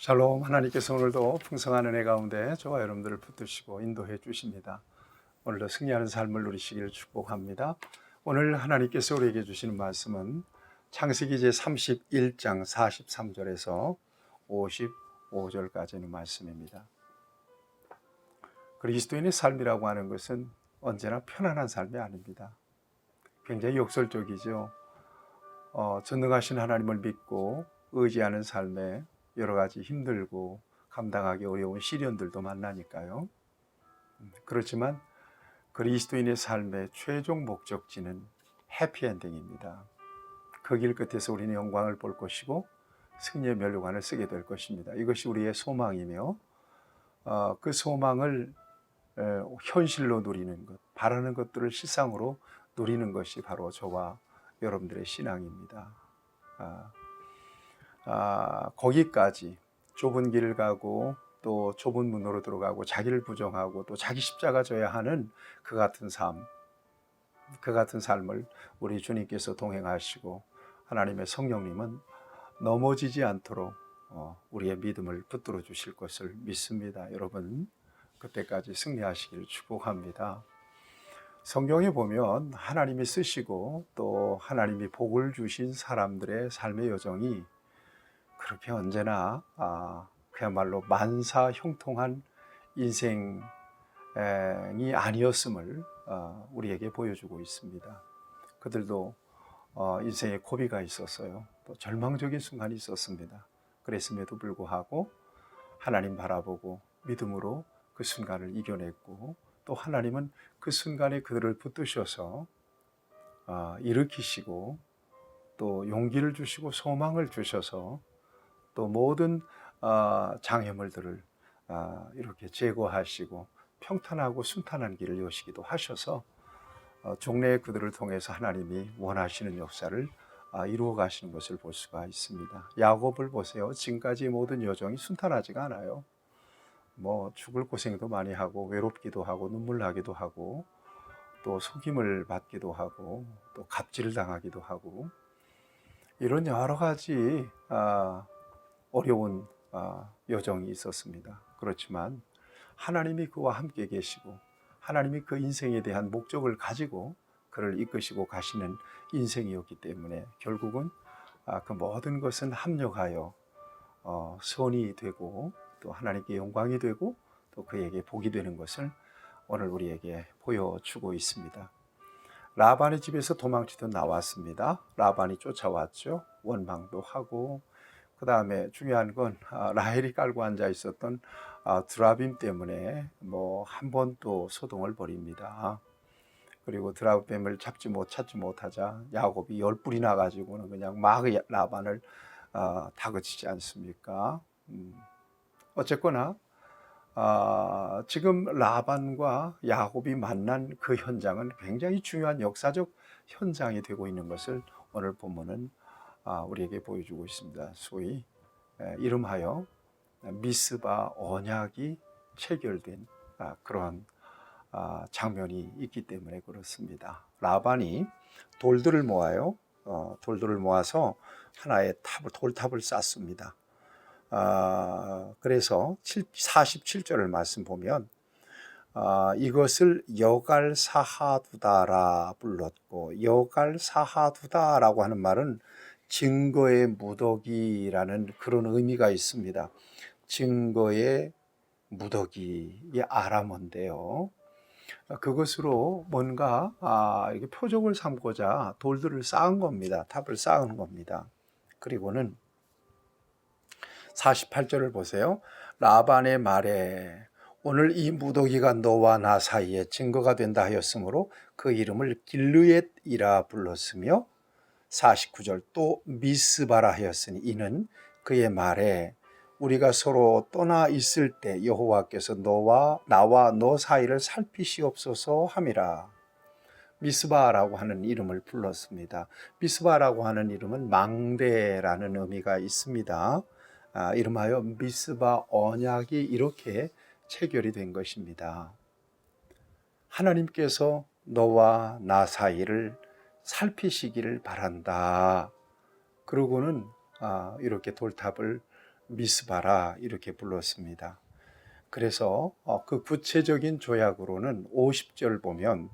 샬롬 하나님께서 오늘도 풍성한 은혜 가운데 저와 여러분들을 붙드시고 인도해 주십니다. 오늘도 승리하는 삶을 누리시기를 축복합니다. 오늘 하나님께서 우리에게 주시는 말씀은 창세기 제 31장 43절에서 55절까지는 말씀입니다. 그리스도인의 삶이라고 하는 것은 언제나 편안한 삶이 아닙니다. 굉장히 역설적이죠. 어, 전능하신 하나님을 믿고 의지하는 삶에 여러 가지 힘들고 감당하기 어려운 시련들도 만나니까요. 음, 그렇지만 그리스도인의 삶의 최종 목적지는 해피엔딩입니다. 그 길 끝에서 우리는 영광을 볼 것이고 승리의 면류관을 쓰게 될 것입니다. 이것이 우리의 소망이며 어, 그 소망을 에, 현실로 누리는 것, 바라는 것들을 실상으로 누리는 것이 바로 저와 여러분들의 신앙입니다. 아, 아, 거기까지 좁은 길을 가고 또 좁은 문으로 들어가고 자기를 부정하고 또 자기 십자가 져야 하는 그 같은 삶, 그 같은 삶을 우리 주님께서 동행하시고 하나님의 성령님은 넘어지지 않도록 어, 우리의 믿음을 붙들어 주실 것을 믿습니다. 여러분 그때까지 승리하시기를 축복합니다. 성경에 보면 하나님이 쓰시고 또 하나님이 복을 주신 사람들의 삶의 여정이 그렇게 언제나 아, 그야말로 만사 형통한 인생이 아니었음을 어, 우리에게 보여주고 있습니다. 그들도 어, 인생에 고비가 있었어요. 또 절망적인 순간이 있었습니다. 그랬음에도 불구하고 하나님 바라보고 믿음으로 그 순간을 이겨냈고 또 하나님은 그 순간에 그들을 붙드셔서 어, 일으키시고 또 용기를 주시고 소망을 주셔서 또 모든 어, 장애물들을 어, 이렇게 제거하시고 평탄하고 순탄한 길을 여시기도 하셔서 어, 종래의 그들을 통해서 하나님이 원하시는 역사를 이루어 가시는 것을 볼 수가 있습니다. 야곱을 보세요. 지금까지 모든 여정이 순탄하지가 않아요. 뭐 죽을 고생도 많이 하고 외롭기도 하고 눈물 나기도 하고 또 속임을 받기도 하고 또 갑질을 당하기도 하고 이런 여러 가지 어려운 아, 여정이 있었습니다. 그렇지만 하나님이 그와 함께 계시고 하나님이 그 인생에 대한 목적을 가지고 그를 이끄시고 가시는 인생이었기 때문에 결국은 아, 그 모든 것은 합력하여 어, 선이 되고 또 하나님께 영광이 되고 또 그에게 복이 되는 것을 오늘 우리에게 보여주고 있습니다. 라반의 집에서 도망치듯 나왔습니다. 라반이 쫓아왔죠. 원망도 하고 그 다음에 중요한 건 아, 라헬이 깔고 앉아 있었던 아, 드라빔 때문에 뭐 한 번 또 소동을 벌입니다. 그리고 드라빔을 잡지 못 찾지 못하자 야곱이 열 뿔이 나가지고는 그냥 막 라반을 어, 다그치지 않습니까? 음. 어쨌거나 어, 지금 라반과 야곱이 만난 그 현장은 굉장히 중요한 역사적 현장이 되고 있는 것을 오늘 본문은 아, 우리에게 보여주고 있습니다. 소위 이름하여 미스바 언약이 체결된 아, 그러한 아, 장면이 있기 때문에 그렇습니다. 라반이 돌들을 모아요. 어, 돌들을 모아서 하나의 탑을 돌탑을 쌓습니다. 그래서 47절을 말씀 보면 이것을 여갈사하두다라 불렀고 여갈사하두다라고 하는 말은 증거의 무더기라는 그런 의미가 있습니다. 증거의 무더기, 이 아람어인데요. 그것으로 뭔가 아, 이게 표적을 삼고자 돌들을 쌓은 겁니다. 탑을 쌓은 겁니다. 그리고는 48절을 보세요. 라반의 말에 오늘 이 무더기가 너와 나 사이에 증거가 된다 하였으므로 그 이름을 길르엣이라 불렀으며 49절 또 미스바라 하였으니 이는 그의 말에 우리가 서로 떠나 있을 때 여호와께서 너와 나와 너 사이를 살피시옵소서 함이라. 미스바라고 하는 이름을 불렀습니다. 미스바라고 하는 이름은 망대라는 의미가 있습니다. 아, 이름하여 미스바 언약이 이렇게 체결이 된 것입니다. 하나님께서 너와 나 사이를 살피시기를 바란다. 그러고는 아, 이렇게 돌탑을 미스바라 이렇게 불렀습니다. 그래서 어, 그 구체적인 조약으로는 50절 보면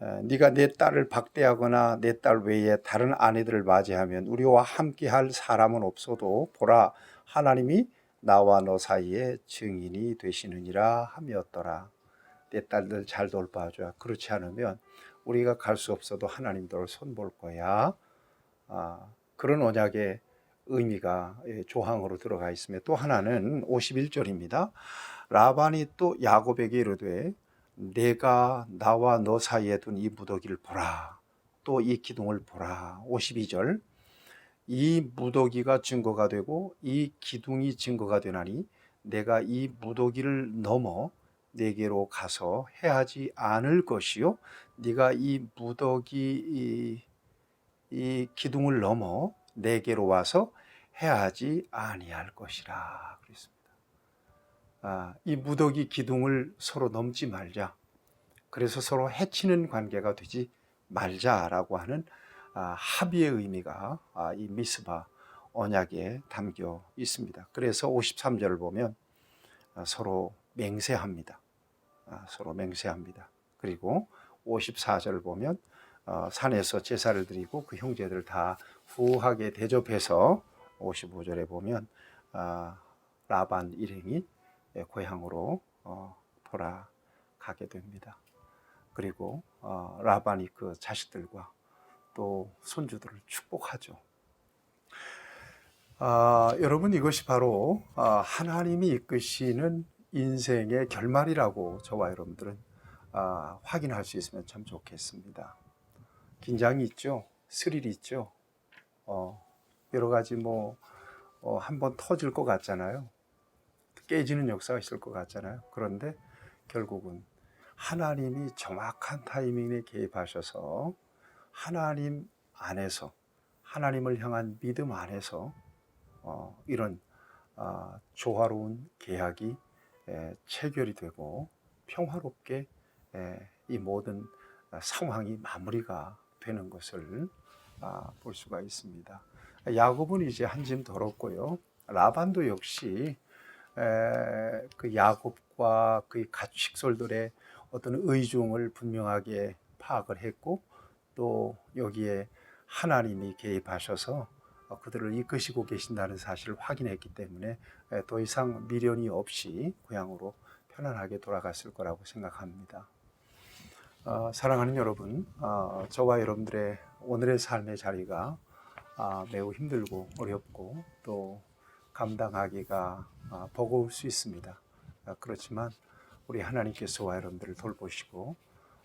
어, 네가 내 딸을 박대하거나 내 딸 외에 다른 아내들을 맞이하면 우리와 함께할 사람은 없어도 보라 하나님이 나와 너 사이에 증인이 되시느니라 함이었더라. 내 딸들 잘 돌봐줘야 그렇지 않으면 우리가 갈 수 없어도 하나님 너를 손볼 거야. 아, 그런 언약의 의미가 예, 조항으로 들어가 있으며 또 하나는 51절입니다. 라반이 또 야곱에게 이르되 내가 나와 너 사이에 둔 이 무더기를 보라. 또 이 기둥을 보라. 52절. 이 무더기가 증거가 되고 이 기둥이 증거가 되나니 내가 이 무더기를 넘어 내게로 가서 해하지 않을 것이요 네가 이 무더기 이, 이 기둥을 넘어 내게로 와서 해하지 아니할 것이라 그랬습니다. 아, 이 무더기 기둥을 서로 넘지 말자. 그래서 서로 해치는 관계가 되지 말자라고 하는 아, 합의의 의미가 아, 이 미스바 언약에 담겨 있습니다. 그래서 53절을 보면 아, 서로 맹세합니다. 아, 서로 맹세합니다. 그리고 54절을 보면 어, 산에서 제사를 드리고 그 형제들 다 후하게 대접해서 55절에 보면 아, 라반 일행이 고향으로 어, 돌아가게 됩니다. 그리고 어, 라반이 그 자식들과 또 손주들을 축복하죠. 아, 여러분 이것이 바로 아, 하나님이 이끄시는 인생의 결말이라고 저와 여러분들은 아, 확인할 수 있으면 참 좋겠습니다. 긴장이 있죠, 스릴이 있죠. 어, 여러 가지 뭐 어, 한번 터질 것 같잖아요. 깨지는 역사가 있을 것 같잖아요. 그런데 결국은 하나님이 정확한 타이밍에 개입하셔서 하나님 안에서 하나님을 향한 믿음 안에서 어, 이런 어, 조화로운 계약이 에, 체결이 되고 평화롭게 에, 이 모든 상황이 마무리가 되는 것을 아, 볼 수가 있습니다. 야곱은 이제 한짐 덜었고요. 라반도 역시 에, 그 야곱과 그 가축식솔들의 어떤 의중을 분명하게 파악을 했고 또 여기에 하나님이 개입하셔서 그들을 이끄시고 계신다는 사실을 확인했기 때문에 더 이상 미련이 없이 고향으로 편안하게 돌아갔을 거라고 생각합니다. 어, 사랑하는 여러분, 어, 저와 여러분들의 오늘의 삶의 자리가 아, 매우 힘들고 어렵고 또 감당하기가 아, 버거울 수 있습니다. 아, 그렇지만 우리 하나님께서 와 여러분들을 돌보시고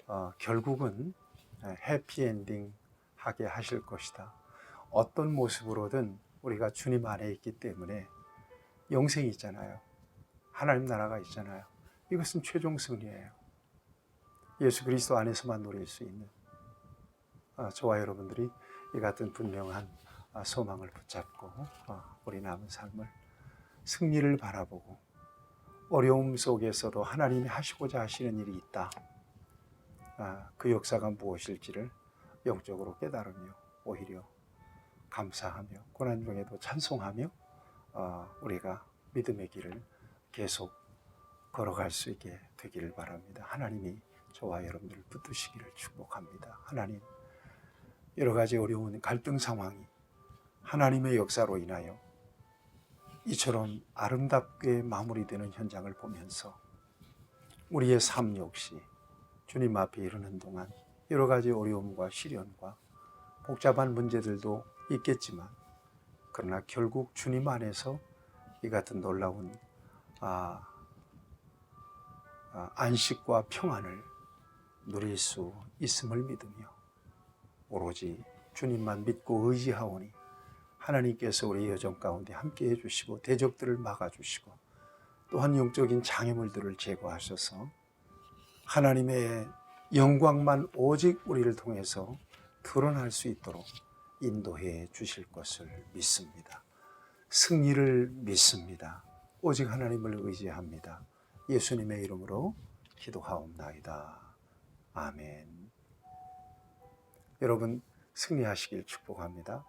어, 결국은 해피엔딩 하게 하실 것이다. 어떤 모습으로든 우리가 주님 안에 있기 때문에 영생이 있잖아요. 하나님 나라가 있잖아요. 이것은 최종 승리예요. 예수 그리스도 안에서만 누릴 수 있는 아, 저와 여러분들이 이 같은 분명한 아, 소망을 붙잡고 아, 우리 남은 삶을 승리를 바라보고 어려움 속에서도 하나님이 하시고자 하시는 일이 있다. 그 역사가 무엇일지를 영적으로 깨달으며 오히려 감사하며 고난 중에도 찬송하며 어, 우리가 믿음의 길을 계속 걸어갈 수 있게 되기를 바랍니다. 하나님이 저와 여러분들을 붙드시기를 축복합니다. 하나님 여러 가지 어려운 갈등 상황이 하나님의 역사로 인하여 이처럼 아름답게 마무리되는 현장을 보면서 우리의 삶 역시 주님 앞에 이르는 동안 여러 가지 어려움과 시련과 복잡한 문제들도 있겠지만 그러나 결국 주님 안에서 이 같은 놀라운 아, 아, 안식과 평안을 누릴 수 있음을 믿으며 오로지 주님만 믿고 의지하오니 하나님께서 우리 여정 가운데 함께 해주시고 대적들을 막아주시고 또한 영적인 장애물들을 제거하셔서 하나님의 영광만 오직 우리를 통해서 드러날 수 있도록 인도해 주실 것을 믿습니다. 승리를 믿습니다. 오직 하나님을 의지합니다. 예수님의 이름으로 기도하옵나이다. 아멘. 여러분 승리하시길 축복합니다.